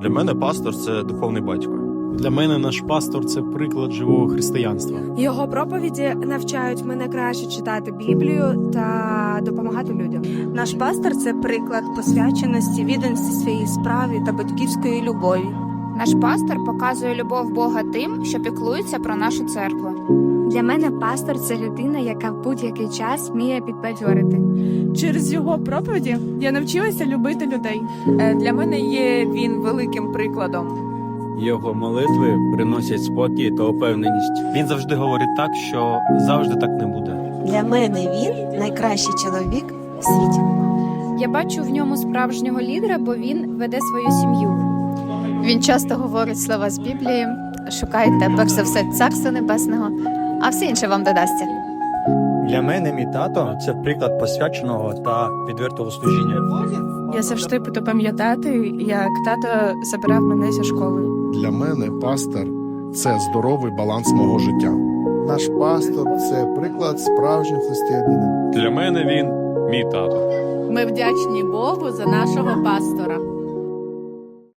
Для мене пастор це духовний батько. Для мене наш пастор це приклад живого християнства. Його проповіді навчають мене краще читати Біблію та допомагати людям. Наш пастор це приклад посвяченості, відданості своїй справі та батьківської любові. Наш пастор показує любов Бога тим, що піклується про нашу церкву. Для мене пастор це людина, яка в будь-який час вміє підбадьорити. Через його проповіді я навчилася любити людей. Е, Для мене є він великим прикладом. Його молитви приносять спокій та упевненість. Він завжди говорить так, що завжди так не буде. Для мене він найкращий чоловік в світі. Я бачу в ньому справжнього лідера, бо він веде свою сім'ю. Він часто говорить слова з Біблії. Шукайте перш за все царства небесного, а все інше вам додасться. Для мене мій тато це приклад посвяченого та відвертого служіння. Я завжди буду пам'ятати, як тато забирав мене зі школи. Для мене пастор це здоровий баланс мого життя. Наш пастор це приклад справжнього християнина. Для мене він мій тато. Ми вдячні Богу за нашого пастора.